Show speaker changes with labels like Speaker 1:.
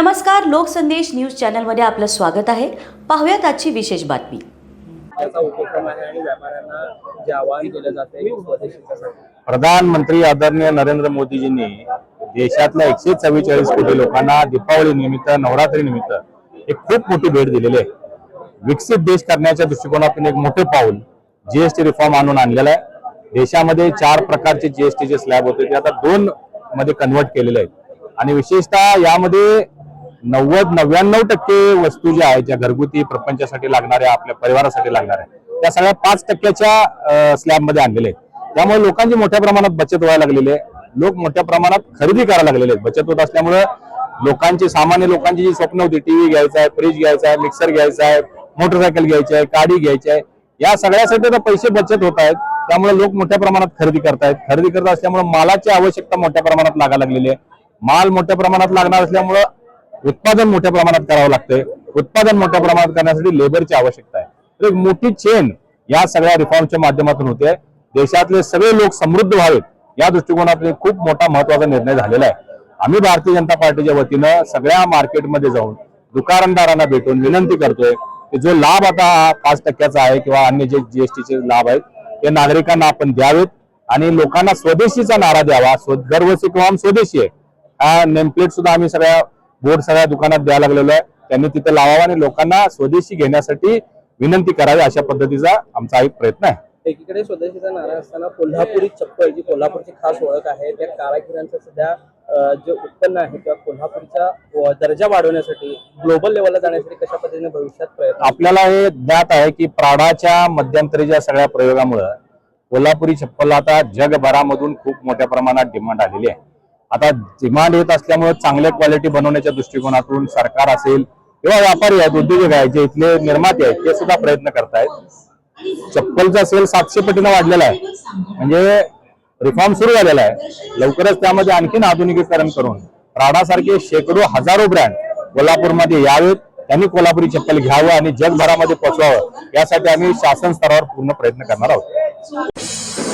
Speaker 1: नमस्कार लोकसंदेश न्यूज चॅनलमध्ये आपलं स्वागत आहे. पाहूयात आजची विशेष बातमी.
Speaker 2: प्रधानमंत्री आदरणीय नरेंद्र मोदीजींनी देशातल्या एकशे चव्वेचाळीस कोटी लोकांना दीपावली निमित्त नवरात्री निमित्त एक खूप मोठी भेट दिलेली आहे. विकसित देश करण्याच्या दृष्टिकोनातून एक मोठे पाऊल जीएसटी रिफॉर्म आणून आणलेलं आहे. देशामध्ये चार प्रकारचे जीएसटीचे स्लॅब होते ते आता दोन मध्ये कन्वर्ट केलेले आहेत. आणि विशेषतः यामध्ये नव्वद नव्याण्णव टक्के वस्तू ज्या आहेत ज्या घरगुती प्रपंचासाठी लागणाऱ्या आपल्या परिवारासाठी लागणाऱ्या त्या सगळ्या पाच टक्क्याच्या स्लॅबमध्ये आणलेल्या आहेत. त्यामुळे लोकांची मोठ्या प्रमाणात बचत व्हायला लागलेली आहे. लोक मोठ्या प्रमाणात खरेदी करायला लागलेले आहेत. बचत होत असल्यामुळे लोकांची सामान्य लोकांची जी स्वप्न होती टीव्ही घ्यायचा आहे फ्रीज घ्यायचा आहे मिक्सर घ्यायचा आहे मोटरसायकल घ्यायची आहे गाडी घ्यायची आहे या सगळ्यासाठी आता पैसे बचत होत आहेत. त्यामुळे लोक मोठ्या प्रमाणात खरेदी करतायत. खरेदी करत असल्यामुळे मालाची आवश्यकता मोठ्या प्रमाणात लागायला लागलेली आहे. माल मोठ्या प्रमाणात लागणार असल्यामुळं उत्पादन मोठ्या प्रमाणात करावं लागतंय. उत्पादन मोठ्या प्रमाणात करण्यासाठी लेबरची आवश्यकता आहे. तर एक मोठी चेन या सगळ्या रिफॉर्मच्या माध्यमातून होते. देशातले सगळे लोक समृद्ध व्हावेत या दृष्टिकोनातून एक खूप मोठा महत्त्वाचा निर्णय झालेला आहे. आम्ही भारतीय जनता पार्टीच्या वतीनं सगळ्या मार्केटमध्ये जाऊन दुकानदारांना भेटून विनंती करतोय की जो लाभ आता हा पाच टक्क्याचा आहे किंवा अन्य जे जीएसटीचे लाभ आहेत ते नागरिकांना आपण द्यावेत आणि लोकांना स्वदेशीचा नारा द्यावा. स्व- दरवर्षी किंवा स्वदेशी आहे. हा नेमप्लेट सुद्धा आम्ही सगळ्या बोर्ड सगळ्या दुकानात द्यायला लागलेलो आहे. त्यांनी तिथे लावावा आणि लोकांना स्वदेशी घेण्यासाठी विनंती करावी अशा पद्धतीचा आमचा एक प्रयत्न आहे.
Speaker 3: एकीकडे स्वदेशीचा नारा असताना कोल्हापुरी चप्पल जी कोल्हापूरची खास ओळख आहे त्या कारागिरांचं सध्या जे उत्पन्न आहे किंवा कोल्हापूरचा दर्जा वाढवण्यासाठी ग्लोबल लेवलला जाण्यासाठी कशा पद्धतीने भविष्यात प्रयत्न
Speaker 2: आपल्याला हे ज्ञात आहे की प्राडाच्या मध्यंतरीच्या सगळ्या प्रयोगामुळं कोल्हापुरी चप्पल आता जगभरामधून खूप मोठ्या प्रमाणात डिमांड आलेली आहे. आता डिमांड येत असल्यामुळे चांगल्या क्वालिटी बनवण्याच्या दृष्टिकोनातून सरकार असेल किंवा व्यापारी आहेत उद्योजक आहेत जे इथले निर्माते आहेत ते सुद्धा प्रयत्न करतायत. चप्पलचा सेल सातशे पटीनं वाढलेला आहे. म्हणजे रिफॉर्म सुरू झालेला आहे. लवकरच त्यामध्ये आणखीन आधुनिकीकरण करून राडासारखे शेकडो हजारो ब्रँड कोल्हापूरमध्ये यावेत. त्यांनी कोल्हापुरी चप्पल घ्यावं आणि जगभरामध्ये पोचवावं. यासाठी आम्ही शासन स्तरावर पूर्ण प्रयत्न करणार आहोत.